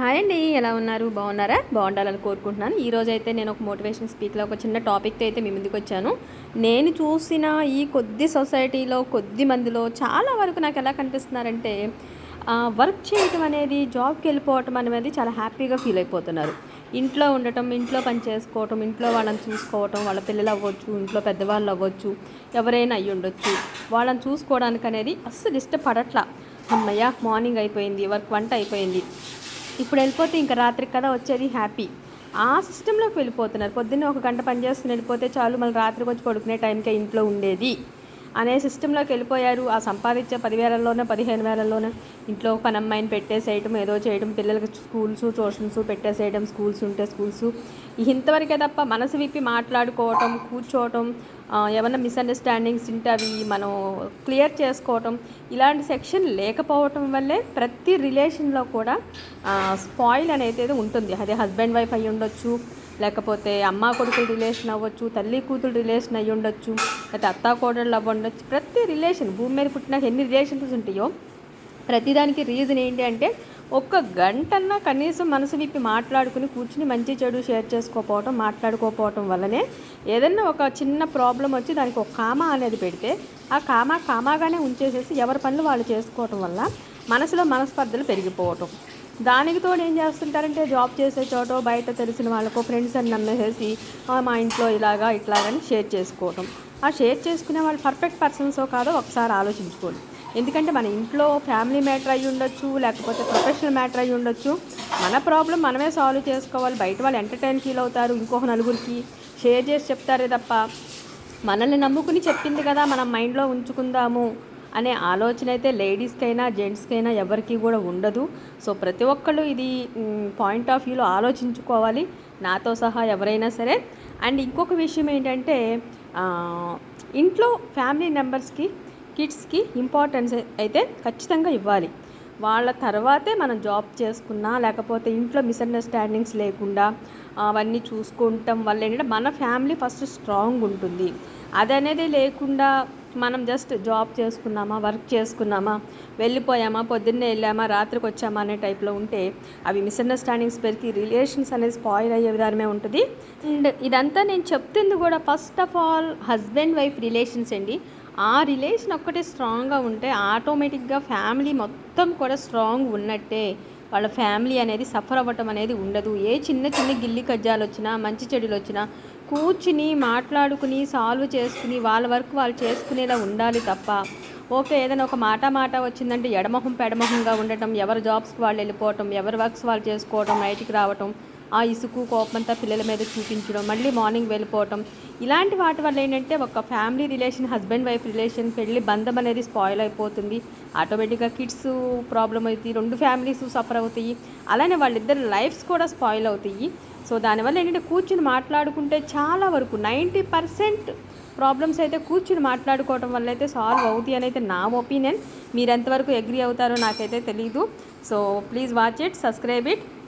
Hi అండి ఎలా ఉన్నారు? బాగున్నారా? బాగుండాలని కోరుకుంటున్నాను. ఈరోజు అయితే నేను ఒక మోటివేషన్ స్పీక్లో ఒక చిన్న టాపిక్తో అయితే మీ ముందుకు వచ్చాను. నేను చూసిన ఈ కొద్ది సొసైటీలో కొద్ది మందిలో చాలా వరకు నాకు ఎలా కనిపిస్తున్నారంటే వర్క్ చేయటం అనేది జాబ్కి వెళ్ళిపోవటం అనేది చాలా హ్యాపీగా ఫీల్ అయిపోతున్నారు. ఇంట్లో ఉండటం ఇంట్లో పని చేసుకోవటం ఇంట్లో వాళ్ళని చూసుకోవటం వాళ్ళ పిల్లలు అవ్వచ్చు ఇంట్లో పెద్దవాళ్ళు అవ్వచ్చు ఎవరైనా అయ్యి ఉండొచ్చు. వాళ్ళని చూసుకోవడానికి అనేది అస్సలు ఇష్టపడట్లా. అమ్మయ్య మార్నింగ్ అయిపోయింది వర్క్ వంట అయిపోయింది. ఇప్పుడు వెళ్ళిపోతే ఇంకా రాత్రికి కదా వచ్చేది హ్యాపీ. ఆ సిస్టంలోకి వెళ్ళిపోతున్నారు. పొద్దున్నే ఒక గంట పని వెళ్ళిపోతే చాలు మళ్ళీ రాత్రికి వచ్చి పడుకునే టైంకే ఇంట్లో ఉండేది. అనే సిస్టంలోకి వెళ్ళిపోయారు. ఆ సంపాదించే పదివేలలోనే పదిహేను వేలలోనే ఇంట్లో పని అమ్మాయిని పెట్టేసేయటం ఏదో చేయడం పిల్లలకి స్కూల్స్ ట్యూషన్స్ పెట్టేసేయడం స్కూల్స్ ఉంటే స్కూల్స్. ఇంతవరకే తప్ప మనసు విప్పి మాట్లాడుకోవటం కూర్చోవటం ఏమన్నా మిస్అండర్స్టాండింగ్స్ ఉంటే అవి మనం క్లియర్ చేసుకోవటం ఇలాంటి సెక్షన్ లేకపోవటం వల్లే ప్రతి రిలేషన్లో కూడా స్పాయిల్ అనేది ఉంటుంది. అదే హస్బెండ్ వైఫ్ అయ్యి ఉండొచ్చు లేకపోతే అమ్మ కొడుకుల రిలేషన్ అవ్వచ్చు తల్లి కూతురు రిలేషన్ అయ్యి ఉండొచ్చు లేకపోతే అత్త కోడళ్ళు అవ్వండొచ్చు ప్రతి రిలేషన్ భూమి మీద పుట్టినాక ఎన్ని రిలేషన్స్ ఉంటాయో ప్రతిదానికి రీజన్ ఏంటి అంటే ఒక్క గంటన్నా కనీసం మనసు విప్పి మాట్లాడుకుని కూర్చుని మంచి చెడు షేర్ చేసుకోకపోవటం మాట్లాడుకోకపోవటం వల్లనే ఏదన్నా ఒక చిన్న ప్రాబ్లం వచ్చి దానికి ఒక కామా అనేది పెడితే ఆ కామా కామాగానే ఉంచేసేసి ఎవరి పనులు వాళ్ళు చేసుకోవటం వల్ల మనసులో మనస్పర్ధలు పెరిగిపోవటం. దానికి తోడు ఏం చేస్తుంటారంటే జాబ్ చేసే చోట బయట తెలిసిన వాళ్ళకో ఫ్రెండ్స్ అని నమ్మేసేసి మా ఇంట్లో ఇలాగా ఇట్లాగని షేర్ చేసుకోవటం. ఆ షేర్ చేసుకునే వాళ్ళు పర్ఫెక్ట్ పర్సన్సో కాదో ఒకసారి ఆలోచించుకోండి. ఎందుకంటే మన ఇంట్లో ఫ్యామిలీ మ్యాటర్ అయ్యి ఉండొచ్చు లేకపోతే ప్రొఫెషనల్ మ్యాటర్ అయ్యి ఉండొచ్చు. మన ప్రాబ్లం మనమే సాల్వ్ చేసుకోవాలి. బయట వాళ్ళు ఎంటర్టైన్ ఫీల్ అవుతారు ఇంకొక నలుగురికి షేర్ చేసి చెప్తారే తప్ప మనల్ని నమ్ముకుని చెప్పింది కదా మనం మైండ్లో ఉంచుకుందాము. అనే ఆలోచన అయితే లేడీస్కైనా జెంట్స్కైనా ఎవరికి కూడా ఉండదు. సో ప్రతి ఒక్కళ్ళు ఇది పాయింట్ ఆఫ్ వ్యూలో ఆలోచించుకోవాలి. నాతో సహా ఎవరైనా సరే. అండ్ ఇంకొక విషయం ఏంటంటే ఇంట్లో ఫ్యామిలీ మెంబర్స్కి కిడ్స్కి ఇంపార్టెన్స్ అయితే ఖచ్చితంగా ఇవ్వాలి. వాళ్ళ తర్వాతే మనం జాబ్ చేసుకున్నా లేకపోతే ఇంట్లో మిస్అండర్స్టాండింగ్స్ లేకుండా అవన్నీ చూసుకుంటాం వల్ల ఏంటంటే మన ఫ్యామిలీ ఫస్ట్ స్ట్రాంగ్ ఉంటుంది. అది అనేది లేకుండా మనం జస్ట్ జాబ్ చేసుకున్నామా వర్క్ చేసుకున్నామా వెళ్ళిపోయామా పొద్దున్నే వెళ్ళామా రాత్రికి వచ్చామా అనే టైప్లో ఉంటే అవి మిస్అండర్స్టాండింగ్స్ పెరిగి రిలేషన్స్ అనేది స్పాయిల్ అయ్యే విధానమే ఉంటుంది. అండ్ ఇదంతా నేను చెప్తుంది కూడా first of all husband wife relations అండి. ఆ రిలేషన్ ఒక్కటే స్ట్రాంగ్గా ఉంటే ఆటోమేటిక్గా ఫ్యామిలీ మొత్తం కూడా స్ట్రాంగ్ ఉన్నట్టే. వాళ్ళ ఫ్యామిలీ అనేది సఫర్ అవ్వటం అనేది ఉండదు. ఏ చిన్న చిన్న గిల్లి కజ్జాలు వచ్చినా మంచి చెడులు వచ్చినా కూర్చుని మాట్లాడుకుని సాల్వ్ చేసుకుని వాళ్ళ వర్క్ వాళ్ళు చేసుకునేలా ఉండాలి తప్ప ఓకే ఏదైనా ఒక మాట మాట వచ్చిందంటే ఎడమొహం పెడమొహంగా ఉండటం ఎవరి జాబ్స్కి వాళ్ళు వెళ్ళిపోవటం ఎవరి వర్క్స్ వాళ్ళు చేసుకోవటం నైట్కి రావటం ఆ ఇసుకు కోపంతా పిల్లల మీద చూపించడం మళ్ళీ మార్నింగ్ వెళ్ళిపోవటం. ఇలాంటి వాటి వల్ల ఏంటంటే ఒక family relation husband wife relation పెళ్ళి బంధం అనేది స్పాయిల్ అయిపోతుంది. ఆటోమేటిక్గా కిడ్స్ ప్రాబ్లం అవుతాయి రెండు ఫ్యామిలీస్ సఫర్ అవుతాయి. అలానే వాళ్ళిద్దరు లైఫ్స్ కూడా స్పాయిల్ అవుతాయి. సో దానివల్ల ఏంటంటే కూర్చుని మాట్లాడుకుంటే చాలా వరకు నైంటీ పర్సెంట్ ప్రాబ్లమ్స్ అయితే కూర్చుని మాట్లాడుకోవడం వల్ల అయితే సాల్వ్ అవుతాయి అని అయితే నా ఒపీనియన్ మీరు ఎంతవరకు అగ్రి అవుతారో నాకైతే తెలీదు. So please watch it subscribe it